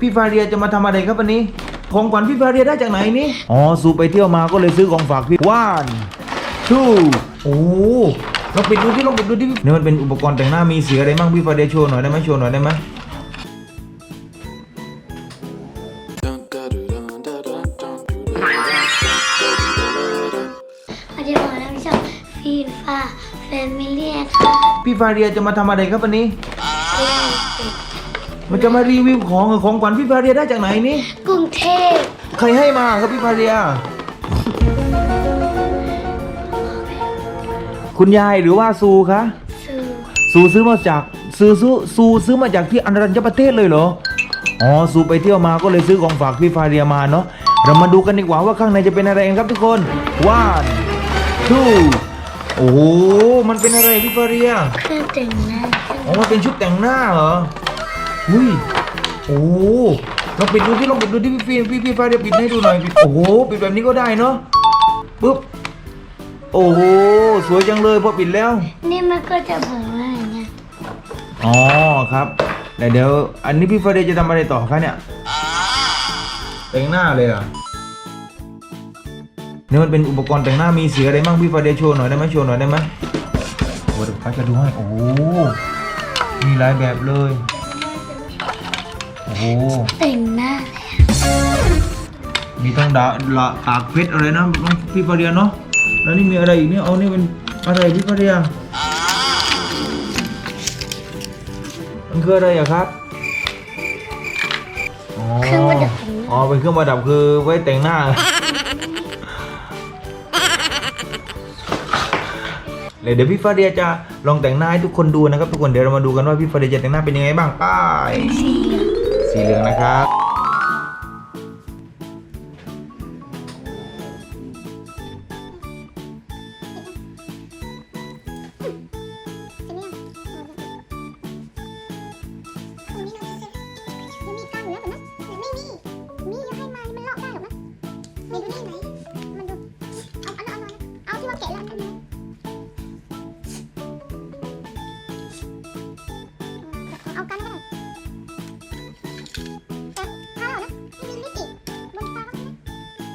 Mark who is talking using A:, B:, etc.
A: พี่ฟาเรียจะมาทำอะไรครับวันนี้ ของขวัญพี่ฟาเรียได้จากไหนนี่อ๋อสูไปเที่ยวมาก็เลยซื้อของฝากพี่ว่านทูโอ้ลองปิดดูที่ลองปิดดูที่นี่มันเป็นอุปกรณ์แต่งหน้ามีสีอะไรบ้างพี่ฟาเรียโชว์หน่อยได้ไหมโชว์หน่อยได้ไหม
B: อาจจะบอกนะพี่ชอบฟีฟ่าแฟมิลี่ค่ะ
A: พี่ฟาเรียจะมาทำอะไรครับวันนี้ มันจะมารีวิวของเหรอของขวัญพี่ฟาเรียได้จากไหนนี่
B: กรุงเทพ
A: ใครให้มาครับพี่ฟาเรีย คุณยายหรือว่าซูคะ
B: สื่อ
A: ซูซื้อมาจากซูซูซูซื้อมาจากที่อันรัญญประเทศเลยเหรอ อ๋อซูไปเที่ยวมาก็เลยซื้อของฝากพี่ฟาเรียมาเนาะ เรามาดูกันดีกว่าว่าข้างในจะเป็นอะไรกันครับทุกคน one two โอ้โหมันเป็นอะไรพี่ฟาเรีย
B: เครื่องแต่งหน้า
A: อ๋อมันเป็นชุดแต่งหน้าเหรอ อุ้ยโอ้ลองปิดดูที่ลองปิดดูที่พี่พี่พี่ฟ้าเดี๋ยวปิดให้ดูหน่อยปิดโอ้โหปิดแบบนี้ก็ได้เนาะปึ๊บโอ้โหสวยจังเลยพอปิดแล้ว
B: นี่มันก็จะเผยว่าอย่างเงี้ย
A: อ๋อครับแต่เดี๋ยว อันนี้พี่ฟาเดย์จะทำอะไรต่อคะเนี่ยแต่งหน้าเลยเหรอะนี่มันเป็นอุปกรณ์แต่งหน้ามีสีอะไรบ้างพี่ฟาเดย์โชว์หน่อยได้ไหมโชว์หน่อยได้ไหมโอ้เดี๋ยวป้าจะดูให้โอ้โหมีหลายแบบเลย
B: เต่งหน้า
A: มีทั้งดาละปากเพชรอะไรนะน้องพี่ปาเดียเนาะแล้วนี่มีอะไรอีกเนี่ยเอานี่เป็นอะไรพี่ปาเดียมันคืออะไรอะครับอ๋อ
B: เครื่องประดับ
A: อ๋อเป็นเครื่องประดับคือไว้แต่งหน้า เลยเดี๋ยวพี่ฟาเดียจะลองแต่งหน้าให้ทุกคนดูนะครับ ทุกคนเดี๋ยวเรามาดูกันว่าพี่ฟาเดียจะแต่งหน้าเป็นยังไงบ้างป้าย
B: สีเหลือง
A: สีเหลืองนะครับ
C: เอา